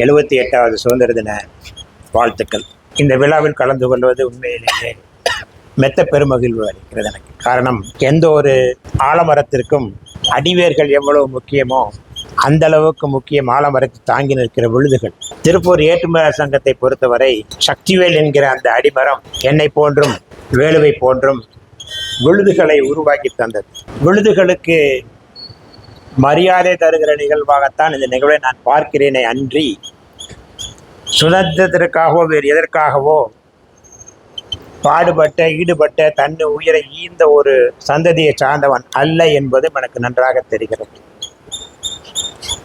எழுபத்தி எட்டாவது சுதந்திர தின வாழ்த்துக்கள். இந்த விழாவில் கலந்து கொள்வது உண்மையிலேயே மெத்த பெருமகிழ்வு அளிக்கிறது எனக்கு. காரணம் எந்த ஒரு ஆலமரத்திற்கும் அடிவேர்கள் எவ்வளவு முக்கியமோ அந்த அளவுக்கு முக்கியம் ஆலமரத்தை தாங்கி நிற்கிற விழுதுகள். திருப்பூர் ஏற்றுமதி சங்கத்தை பொறுத்தவரை சக்திவேல் என்கிற அந்த அடிமரம் என்னை போன்றும் வேலுவை போன்றும் விழுதுகளை உருவாக்கி தந்தது. விழுதுகளுக்கு மரியாதை தருகிற நிகழ்வாகத்தான் இந்த நிகழ்வை நான் பார்க்கிறேனே அன்றி. சுதந்திரத்திற்காகவோ வேறு எதற்காகவோ பாடுபட்ட ஈடுபட்ட தன்னை உயிரை ஈந்த ஒரு சந்ததியை சார்ந்தவன் அல்ல என்பது எனக்கு நன்றாக தெரிகிறது.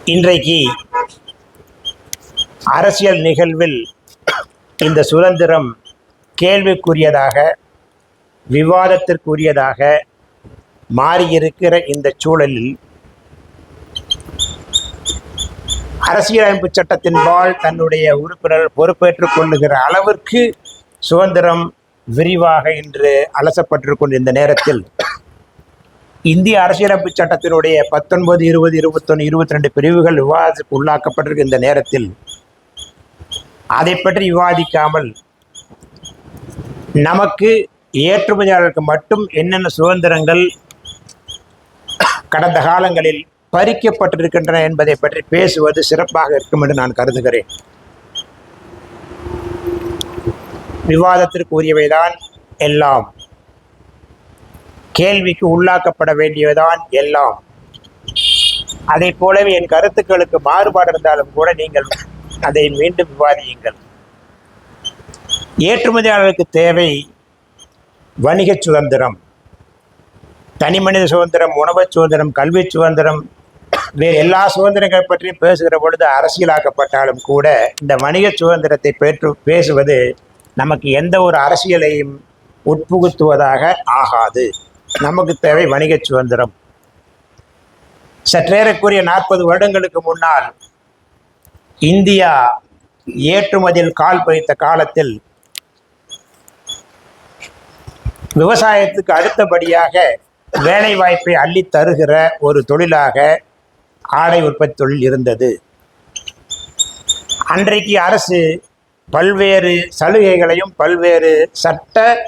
இன்றைக்கு அரசியல் நிகழ்வில் இந்த சுதந்திரம் கேள்விக்குரியதாக விவாதத்திற்குரியதாக மாறியிருக்கிற இந்த சூழலில் அரசியலமைப்பு சட்டத்தின்பால் தன்னுடைய உறுப்பினர் பொறுப்பேற்றுக் கொள்ளுகிற அளவிற்கு சுதந்திரம் விரிவாக இன்று அலசப்பட்டு கொண்டிருந்த நேரத்தில் இந்திய அரசியலமைப்பு சட்டத்தினுடைய பத்தொன்பது இருபது இருபத்தொன்று இருபத்தி ரெண்டு பிரிவுகள் விவாதத்துக்கு உள்ளாக்கப்பட்டிருக்க இந்த நேரத்தில் அதை பற்றி விவாதிக்காமல் நமக்கு ஏற்றுமதியாளருக்கு மட்டும் என்னென்ன சுதந்திரங்கள் கடந்த காலங்களில் பறிக்கப்பட்டிருக்கின்றன என்பதை பற்றி பேசுவது சிறப்பாக இருக்கும் என்று நான் கருதுகிறேன். விவாதத்திற்குரியவைதான் எல்லாம். கேள்விக்கு உள்ளாக்கப்பட வேண்டியதுதான் எல்லாம். அதை போலவே என் கருத்துக்களுக்கு மாறுபாடு இருந்தாலும் கூட நீங்கள் அதை மீண்டும் விவாதியுங்கள். ஏற்றுமதியாளர்களுக்கு தேவை வணிக சுதந்திரம். தனி மனித சுதந்திரம் உணவு சுதந்திரம் கல்வி சுதந்திரம் வேறு எல்லா சுதந்திரங்கள் பற்றியும் பேசுகிற பொழுது அரசியலாக்கப்பட்டாலும் கூட இந்த வணிக சுதந்திரத்தை பெற்று பேசுவது நமக்கு எந்த ஒரு அரசியலையும் உட்புகுத்துவதாக ஆகாது. நமக்கு தேவை வணிக சுதந்திரம். சற்றேறக்குரிய நாற்பது வருடங்களுக்கு முன்னால் இந்தியா ஏற்றுமதியில் கால் பதித்த காலத்தில் விவசாயத்துக்கு அடுத்தபடியாக வேலை வாய்ப்பை அள்ளி தருகிற ஒரு தொழிலாக ஆடை உற்பத்தி தொழில் இருந்தது. அன்றைக்கு அரசு பல்வேறு சலுகைகளையும் பல்வேறு சட்ட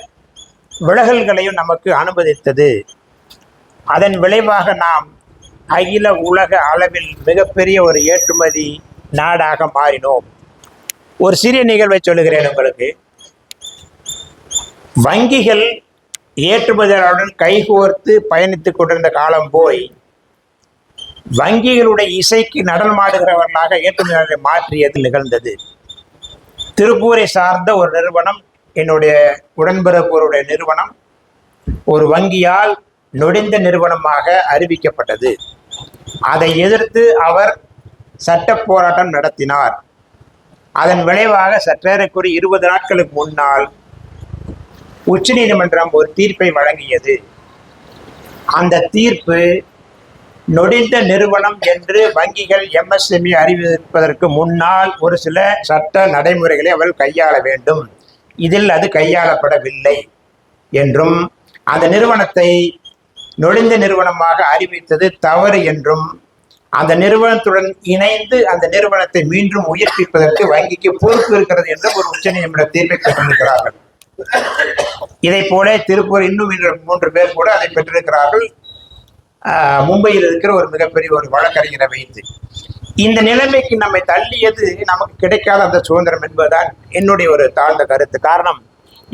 விலகல்களையும் நமக்கு அனுமதித்தது. அதன் விளைவாக நாம் அகில உலக அளவில் மிகப்பெரிய ஒரு ஏற்றுமதி நாடாக மாறினோம். ஒரு சிறிய நிகழ்வை சொல்லுகிறேன் உங்களுக்கு. வங்கிகள் ஏற்றுமதியாளருடன் கைகோர்த்து பயணித்துக் கொண்டிருந்த காலம் போய் வங்கிகளுடைய இசைக்கு நடனமாடுகிறவர்களாக ஏற்றுமதியாளரை மாற்றியது நிகழ்ந்தது. திருப்பூரை சார்ந்த ஒரு நிறுவனம் என்னுடைய உடன்பிறப்போருடைய நிறுவனம் ஒரு வங்கியால் நொடிந்த நிறுவனமாக அறிவிக்கப்பட்டது. அதை எதிர்த்து அவர் சட்ட போராட்டம் நடத்தினார். அதன் விளைவாக சற்றேறக்குறி இருபது நாட்களுக்கு முன்னால் உச்சநீதிமன்றம் ஒரு தீர்ப்பை வழங்கியது. அந்த தீர்ப்பு நொடிந்த நிறுவனம் என்று வங்கிகள் எம்எஸ்எம்இ அறிவிப்பதற்கு முன்னால் ஒரு சில சட்ட நடைமுறைகளை அவள் கையாள வேண்டும். இதில் அது கையாளப்படவில்லை என்றும் அந்த நிறுவனத்தை நொடிந்த நிறுவனமாக அறிவித்தது தவறு என்றும் அந்த நிறுவனத்துடன் இணைந்து அந்த நிறுவனத்தை மீண்டும் உயிர்ப்பிப்பதற்கு வங்கிக்கு பொறுப்பு இருக்கிறது என்றும் ஒரு உச்சநீதிமன்ற தீர்ப்பை பெற்றிருக்கிறார்கள். இதை போல திருப்பூர் இன்னும் இன்று மூன்று பேர் கூட அதை பெற்றிருக்கிறார்கள். மும்பையில் இருக்கிற ஒரு மிகப்பெரிய ஒரு வழக்கறிஞரை வைத்து. இந்த நிலைமைக்கு நம்மை தள்ளியது நமக்கு கிடைக்காத அந்த சுதந்திரம் என்பதுதான் என்னுடைய ஒரு தாழ்ந்த கருத்து. காரணம்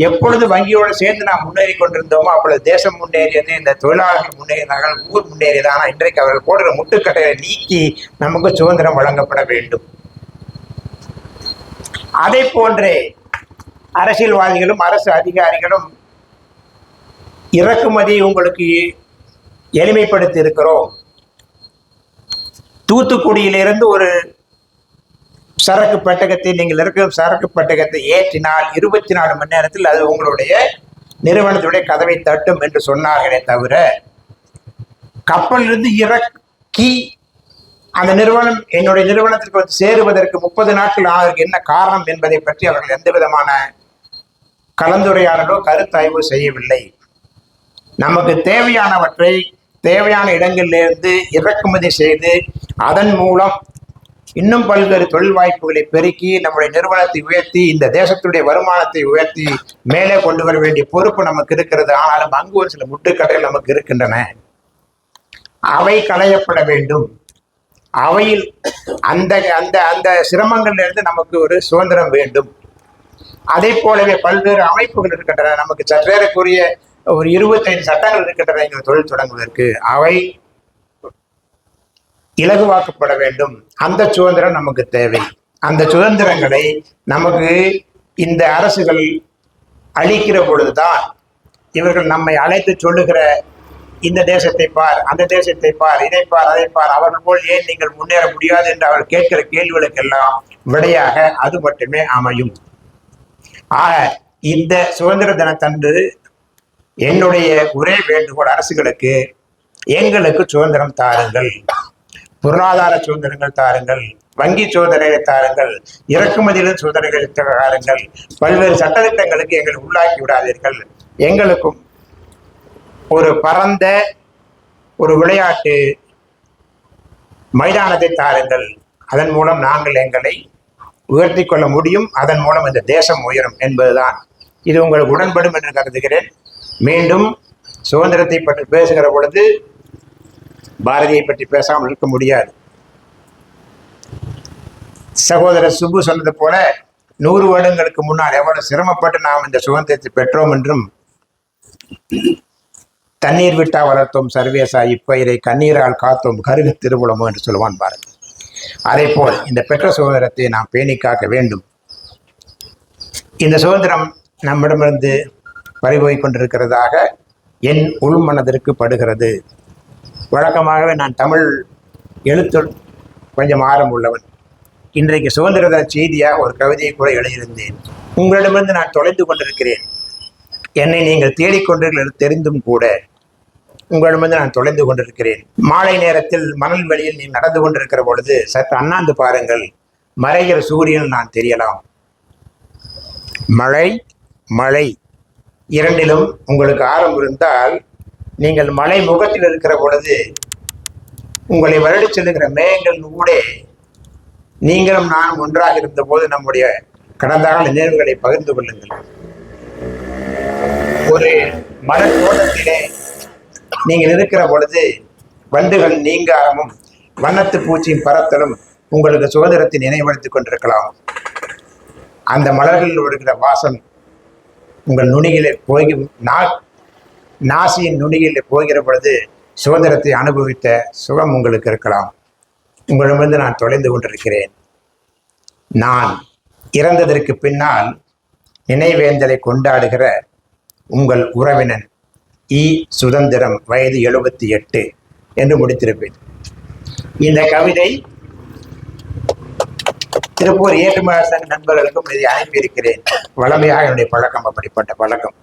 எப்பொழுது வங்கியோடு சேர்ந்து நாம் முன்னேறி கொண்டிருந்தோமோ அப்பொழுது தேசம் முன்னேறியது இந்த தொழிலாளர்கள் முன்னேறினார்கள் ஊர் முன்னேறியது ஆனால் இன்றைக்கு அவர்கள் போடுற முட்டுக்கட்டையை நீக்கி நமக்கு சுதந்திரம் வழங்கப்பட வேண்டும். அதை போன்றே அரசியல்வாதிகளும் அரசு அதிகாரிகளும் இறக்குமதி உங்களுக்கு எளிமைப்படுத்தி இருக்கிறோம் தூத்துக்குடியிலிருந்து ஒரு சரக்கு பெட்டகத்தை நீங்கள் இருக்கும் சரக்கு பெட்டகத்தை ஏற்றினால் இருபத்தி நாலு மணி நேரத்தில் அது உங்களுடைய நிறுவனத்துடைய கதவை தட்டும் என்று சொன்னார்களே தவிர கப்பலிருந்து இறக்கி அந்த நிறுவனம் என்னுடைய நிறுவனத்திற்கு வந்து சேருவதற்கு முப்பது நாட்கள் ஆகிறதுக்கு என்ன காரணம் என்பதை பற்றி அவர்கள் எந்த விதமான கலந்துரையாடலோ கருத்தாய்வோ செய்யவில்லை. நமக்கு தேவையானவற்றை தேவையான இடங்களிலிருந்து இறக்குமதி செய்து அதன் மூலம் இன்னும் பல்வேறு தொழில் வாய்ப்புகளை பெருக்கி நம்முடைய நிறுவனத்தை உயர்த்தி இந்த தேசத்துடைய வருமானத்தை உயர்த்தி மேலே கொண்டு வர வேண்டிய பொறுப்பு நமக்கு இருக்கிறது. ஆனாலும் அங்கு ஒரு சில முட்டுக்கடைகள் நமக்கு இருக்கின்றன. அவை களையப்பட வேண்டும். அவையில் அந்த அந்த அந்த சிரமங்களிலிருந்து நமக்கு ஒரு சுதந்திரம் வேண்டும். அதே போலவே பல்வேறு அமைப்புகள் இருக்கின்றன. நமக்கு சற்றேறக்குரிய ஒரு இருபத்தைந்து சட்டங்கள் இருக்கின்றன எங்கள் தொழில் தொடங்குவதற்கு. அவை இலகுவாக்கப்பட வேண்டும். அந்த சுதந்திரம் நமக்கு தேவை. அந்த சுதந்திரங்களை நமக்கு இந்த அரசுகள் அளிக்கிற பொழுதுதான் இவர்கள் நம்மை அழைத்து சொல்லுகிற இந்த தேசத்தை பார் அந்த தேசத்தை பார் இதை பார் அதை பார் அவர்கள் போல் ஏன் நீங்கள் முன்னேற முடியாது என்று அவர் கேட்கிற கேள்விகளுக்கெல்லாம் விடையாக அது மட்டுமே அமையும். ஆக இந்த சுதந்திர தினத்தன்று என்னுடைய ஒரே வேண்டுகோள் அரசுகளுக்கு எங்களுக்கு சுதந்திரம் தாருங்கள். பொருளாதார சுதந்திரங்கள் தாருங்கள். வங்கி சோதனைகளை தாருங்கள். இறக்குமதியிலும் சோதனைகளை தாருங்கள். பல்வேறு சட்டத்திட்டங்களுக்கு எங்களை உள்ளாக்கி விடாதீர்கள். எங்களுக்கும் ஒரு பரந்த ஒரு விளையாட்டு மைதானத்தை தாருங்கள். அதன் மூலம் நாங்கள் எங்களை உயர்த்தி கொள்ள முடியும். அதன் மூலம் இந்த தேசம் உயரும் என்பதுதான். இது உங்களுக்கு உடன்படும் என்று கருதுகிறேன். மீண்டும் சுதந்திரத்தை பற்றி பேசுகிற பொழுது பாரதியை பற்றி பேசாமல் இருக்க முடியாது. சகோதரர் சுப்பு சொன்னது போல நூறு வருடங்களுக்கு முன்னால் எவ்வளவு சிரமப்பட்டு நாம் இந்த சுதந்திரத்தை பெற்றோம் என்றும் தண்ணீர் விட்டா வளர்த்தோம் சர்வேசா இப்பயிரை கண்ணீரால் காத்தோம் கருகு திருவுளமோ என்று சொல்லுவான் பாரதி. அதே போல் இந்த பெற்ற சுதந்திரத்தை நாம் பேணி காக்க வேண்டும். இந்த சுதந்திரம் நம்மிடமிருந்து பறிபோய் கொண்டிருக்கிறதாக என் உள்மனதிற்கு படுகிறது. வழக்கமாகவே நான் தமிழ் எழுத்து கொஞ்சம் ஆரம் உள்ளவன். இன்றைக்கு சுதந்திர செய்தியாக ஒரு கவிதையை கூட எழுதியிருந்தேன். உங்களிடமிருந்து நான் தொலைந்து கொண்டிருக்கிறேன். என்னை நீங்கள் தேடிக்கொண்டீர்கள் தெரிந்தும் கூட உங்களிடமிருந்து நான் தொலைந்து கொண்டிருக்கிறேன். மாலை நேரத்தில் மணல் வெளியில் நீ நடந்து கொண்டிருக்கிற பொழுது சற்று அண்ணாந்து பாருங்கள். மறைகிற சூரியன் நான் தெரியலாம். மழை மழை. இரண்டிலும் உங்களுக்கு ஆர்வம் இருந்தால் நீங்கள் மலை முகத்தில் இருக்கிற பொழுது உங்களை வருடி செல்லுகிற மேகங்கள் கூட நீங்களும் நானும் ஒன்றாக இருந்தபோது நம்முடைய கடந்த கால நினைவுகளை பகிர்ந்து கொள்ளுங்கள். ஒரு மலர் தோட்டத்திலே நீங்கள் இருக்கிற பொழுது வண்டுகள் நீங்காரமும் வண்ணத்து பூச்சியும் பறத்தலும் உங்களுக்கு சுதந்திரத்தை நினைவுபடுத்திக் கொண்டிருக்கலாம். அந்த மலர்களில் இருக்கிற வாசம் உங்கள் நுனியிலே போய் நா நாசியின் நுனியிலே போகிற பொழுது சுதந்திரத்தை அனுபவித்த சுகம் உங்களுக்கு இருக்கலாம். உங்களிடமிருந்து நான் தொலைந்து கொண்டிருக்கிறேன். நான் இறந்ததற்கு பின்னால் நினைவேந்தலை கொண்டாடுகிற உங்கள் உறவினன் இ. சுதந்திரம் வயது எழுபத்தி எட்டு என்று முடித்திருப்பேன். இந்த கவிதை திருப்பூர் ஏற்றுமதி சங்க நண்பர்களுக்கும் இதை அனுப்பியிருக்கிறேன். வளமையாக என்னுடைய பழக்கம் அப்படிப்பட்ட பழக்கம்.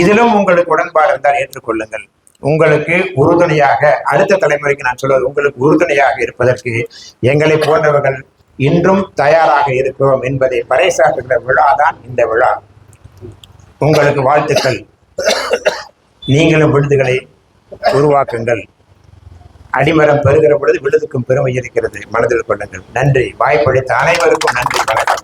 இதிலும் உங்களுக்கு உடன்பாடு இருந்தால் ஏற்றுக்கொள்ளுங்கள். உங்களுக்கு உறுதுணையாக அடுத்த தலைமுறைக்கு நான் சொல்வது உங்களுக்கு உறுதுணையாக இருப்பதற்கு எங்களை போன்றவர்கள் இன்றும் தயாராக இருக்கிறோம் என்பதை பறைசாற்றுகிற விழா தான் இந்த விழா. உங்களுக்கு வாழ்த்துக்கள். நீங்களும் விழுதுகளை உருவாக்குங்கள். அடிமரம் பெறுகிற பொழுது விழுதுக்கும் பெருமை இருக்கிறது. மனதில் கொள்ளுங்கள். நன்றி. வாய்ப்பளித்த அனைவருக்கும் நன்றி. வணக்கம்.